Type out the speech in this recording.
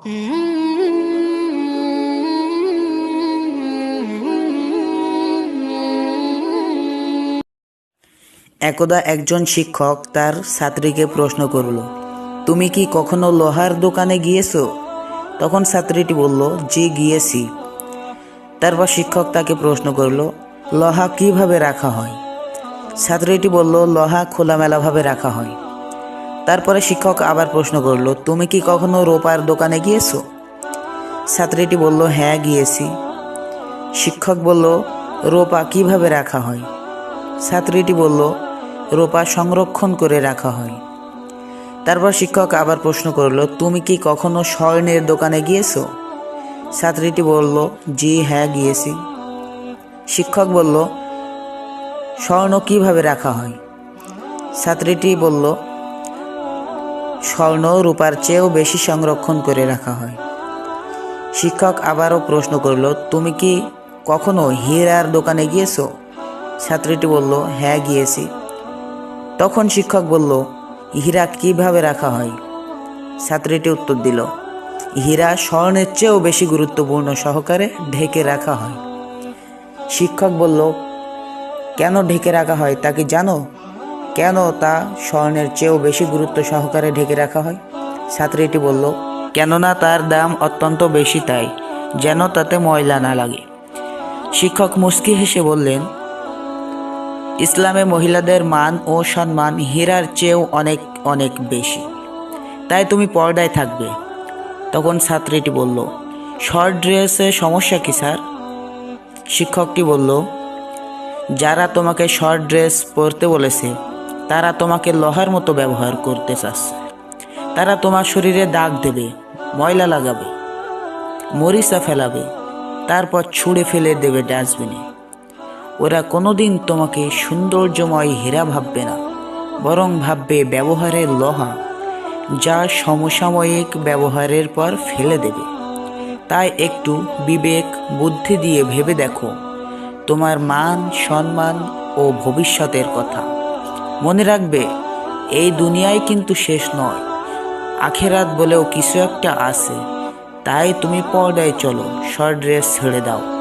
একদা একজন শিক্ষক তার ছাত্রীকে প্রশ্ন করল, তুমি কি কখনো লোহার দোকানে গিয়েছো? তখন ছাত্রীটি বলল, জি, গিয়েছি। তারপর শিক্ষক তাকে প্রশ্ন করল, লোহা কীভাবে রাখা হয়? ছাত্রীটি বলল, লোহা খোলামেলাভাবে রাখা হয়। তারপরে শিক্ষক আবার প্রশ্ন করল, তুমি কি কখনো রোপার দোকানে গিয়েছো? ছাত্রীটি বলল হ্যাঁ গিয়েছি। শিক্ষক বলল, রোপা কীভাবে রাখা হয়? ছাত্রীটি বলল, রোপা সংরক্ষণ করে রাখা হয়। তারপর শিক্ষক আবার প্রশ্ন করল, তুমি কি কখনো স্বর্ণের দোকানে গিয়েছো? ছাত্রীটি বলল, জি হ্যাঁ গিয়েছি। শিক্ষক বলল, স্বর্ণ কীভাবে রাখা হয়? ছাত্রীটি বলল স্বর্ণ রূপার চেয়েও বেশি সংরক্ষণ করে রাখা হয়। শিক্ষক আবারও প্রশ্ন করল, তুমি কি কখনো হীরার দোকানে গিয়েছো? ছাত্রীটি বলল হ্যাঁ গিয়েছি। তখন শিক্ষক বলল, হীরা কীভাবে রাখা হয়? ছাত্রীটি উত্তর দিল, হীরা স্বর্ণের চেয়েও বেশি গুরুত্বপূর্ণ সহকারে ঢেকে রাখা হয়। শিক্ষক বলল, কেন ঢেকে রাখা হয় তা কি জানো? কেন তা স্বর্ণের চেয়েও বেশি গুরুত্ব সহকারে ঢেকে রাখা হয়? ছাত্রীটি বলল, কেননা তার দাম অত্যন্ত বেশি তাই, যেন তাতে ময়লা না লাগে। শিক্ষক মুস্কি হেসে বললেন, ইসলামে মহিলাদের মান ও সম্মান হীরার চেয়েও অনেক অনেক বেশি। তাই তুমি পর্দায় থাকবে। তখন ছাত্রীটি বলল, শর্ট ড্রেসে সমস্যা কি, স্যার? শিক্ষকটি বলল, যারা তোমাকে শর্ট ড্রেস পরতে বলেছে তারা তোমাকে লোহার মতো ব্যবহার করতে চাচ্ছে। তারা তোমার শরীরে দাগ দেবে, ময়লা লাগাবে, মরিচা ফেলাবে, তারপর ছুঁড়ে ফেলে দেবে ডাস্টবিনে। ওরা কোনোদিন তোমাকে সৌন্দর্যময় হীরা ভাববে না, বরং ভাববে ব্যবহারের লোহা, যা সমসাময়িক ব্যবহারের পর ফেলে দেবে। তাই একটু বিবেক, বুদ্ধি দিয়ে ভেবে দেখো, তোমার মান, সম্মান ও ভবিষ্যতের কথা। মনে রাখবে, এই দুনিয়ায় কিন্তু শেষ নয়। আখেরাত বলেও কিছু একটা আছে। তাই তুমি পর্দায় চলো, শর্ট ড্রেস ছেড়ে দাও।